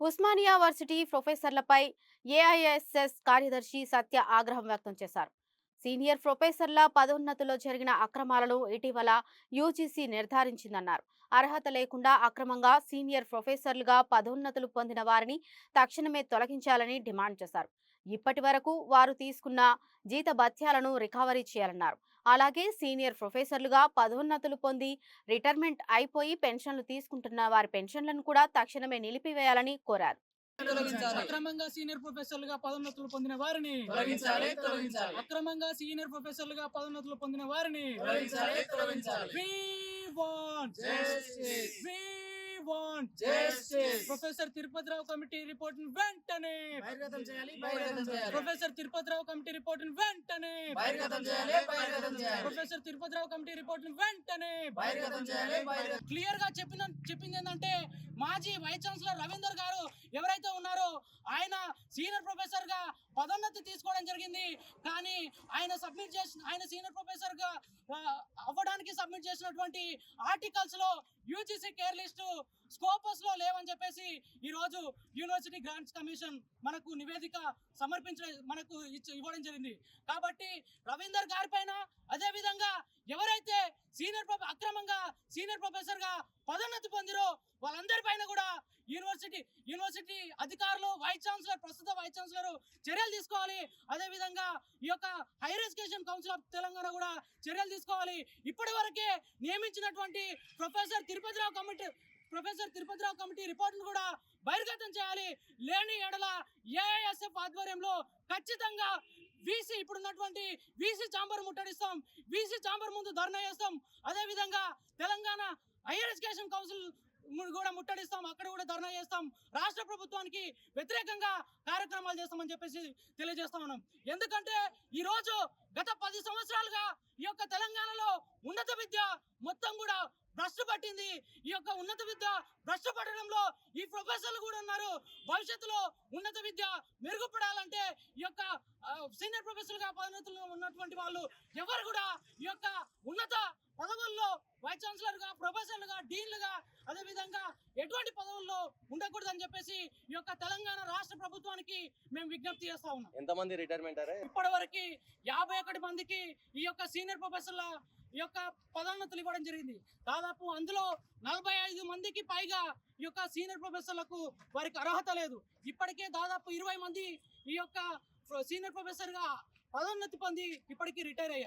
Osmania varsity ప్రొఫెసర్లపై ఏఐఎస్ఎస్ కార్యదర్శి సత్య ఆగ్రహం వ్యక్తం చేశారు. సీనియర్ ప్రొఫెసర్ల పదోన్నతిలో జరిగిన అక్రమాలను ఇటీవల యూజీసీ నిర్ధారించిందన్నారు. అర్హత లేకుండా అక్రమంగా సీనియర్ ప్రొఫెసర్లుగా పదోన్నతులు పొందిన వారిని తక్షణమే తొలగించాలని డిమాండ్ చేశారు. ఇప్పటి వరకు వారు తీసుకున్న జీత భత్యాలను రికవరీ చేయాలన్నారు. అలాగే సీనియర్ ప్రొఫెసర్లుగా పదోన్నతులు పొంది రిటైర్మెంట్ అయిపోయి పెన్షన్లు తీసుకుంటున్న వారి పెన్షన్లను కూడా తక్షణమే నిలిపివేయాలని కోరారు. అక్రమంగా సీనియర్ ప్రొఫెసర్లుగా పదోన్నతులు పొందిన వారిని అక్రమంగా సీనియర్ ప్రొఫెసర్లుగా పదోన్నతులు పొందిన వారిని Justice. Professor Tirupathi Rao committee report వెంటనే. ప్రొఫెసర్ తిరుపతిరావు కమిటీ రిపోర్ట్ వెంటనే. ప్రొఫెసర్ తిరుపతిరావు కమిటీ రిపోర్ట్ వెంటనే. క్లియర్గా చెప్పిన చెప్పింది ఏంటంటే మాజీ వైస్ ఛాన్సలర్ రవీందర్ గారు ఎవరైతే ఉన్నారో ఆయన సీనియర్ ప్రొఫెసర్గా పదోన్నతి తీసుకోవడం జరిగింది. కానీ ఆయన సబ్మిట్ చేసిన ఆయన సీనియర్ ప్రొఫెసర్గా ఆ, అవ్వడానికి ఉన్నటువంటి ఆర్టికల్స్లో యూజీసీ కేర్ లిస్ట్ స్కోపస్లో లేవని చెప్పేసి ఈ రోజు యూనివర్సిటీ గ్రాంట్స్ కమిషన్ మనకు నివేదిక సమర్పించడం మనకు ఇచ్చి ఇవ్వడం జరిగింది. కాబట్టి రవీందర్ గారి పైన అదే విధంగా ఎవరైతే సీనియర్ అక్రమంగా సీనియర్ ప్రొఫెసర్గా పదోన్నతి పొందిరో వాళ్ళందరి పైన కూడా యూనివర్సిటీ యూనివర్సిటీ అధికారులు వైస్ ఛాన్సలర్ ప్రస్తుత వైస్ ఛాన్సలర్ చర్యలు తీసుకోవాలి. అదేవిధంగా ఈ యొక్క higher education council of Telangana కూడా చర్యలు తీసుకోవాలి. ఇప్పటి వరకే నియమించినటువంటి professor Tirupathi Rao committee professor Tirupathi Rao committee రిపోర్ట్ను కూడా బహిర్గతం చేయాలి. లేని ఎడల ఏఐఎస్ఎఫ్ ఆధ్వర్యంలో ఖచ్చితంగా వీసీ ఇప్పుడున్నటువంటి వీసీ చాంబర్ ముట్టడిస్తాం. వీసీ చాంబర్ ముందు ధర్నా చేస్తాం. అదేవిధంగా తెలంగాణ హైయర్ ఎడ్యుకేషన్ కౌన్సిల్ కూడా ముట్టడిస్తాం అక్కడ కూడా ధర్నా చేస్తాం. రాష్ట్ర ప్రభుత్వానికి వ్యతిరేకంగా కార్యక్రమాలు చేస్తామని చెప్పేసి తెలియజేస్తా ఉన్నాం. ఎందుకంటే ఈరోజు గత పది సంవత్సరాలుగా ఈ యొక్క తెలంగాణలో ఉన్నత విద్య మొత్తం కూడా భ్రష్టు పట్టింది. ఈ యొక్క ఉన్నత విద్య భ్రష్టు పట్టడంలో ఈ ప్రొఫెసర్లు కూడా ఉన్నారు. భవిష్యత్తులో ఉన్నత విద్య మెరుగుపడాలంటే ఈ యొక్క సీనియర్ ప్రొఫెసర్గా పదోన్నతులు ఉన్నటువంటి వాళ్ళు ఎవరు కూడా ఈ యొక్క ఉన్నత పదవుల్లో వైస్ ఛాన్సలర్ ఉండకూడదని చెప్పేసి ఈ యొక్క తెలంగాణ రాష్ట్ర ప్రభుత్వానికి మేము విజ్ఞప్తి చేస్తా ఉన్నాం. ఎంతమంది రిటైర్మెంట్ ఇప్పటి వరకు యాభై ఒకటి మందికి ఈ యొక్క సీనియర్ ప్రొఫెసర్ల ఈ యొక్క పదోన్నతులు ఇవ్వడం జరిగింది. దాదాపు అందులో నలభై ఐదు మందికి పైగా ఈ యొక్క సీనియర్ ప్రొఫెసర్లకు వారికి అర్హత లేదు. ఇప్పటికే దాదాపు ఇరవై మంది ఈ యొక్క సీనియర్ ప్రొఫెసర్గా పదోన్నతి పొంది ఇప్పటికీ రిటైర్ అయ్యారు.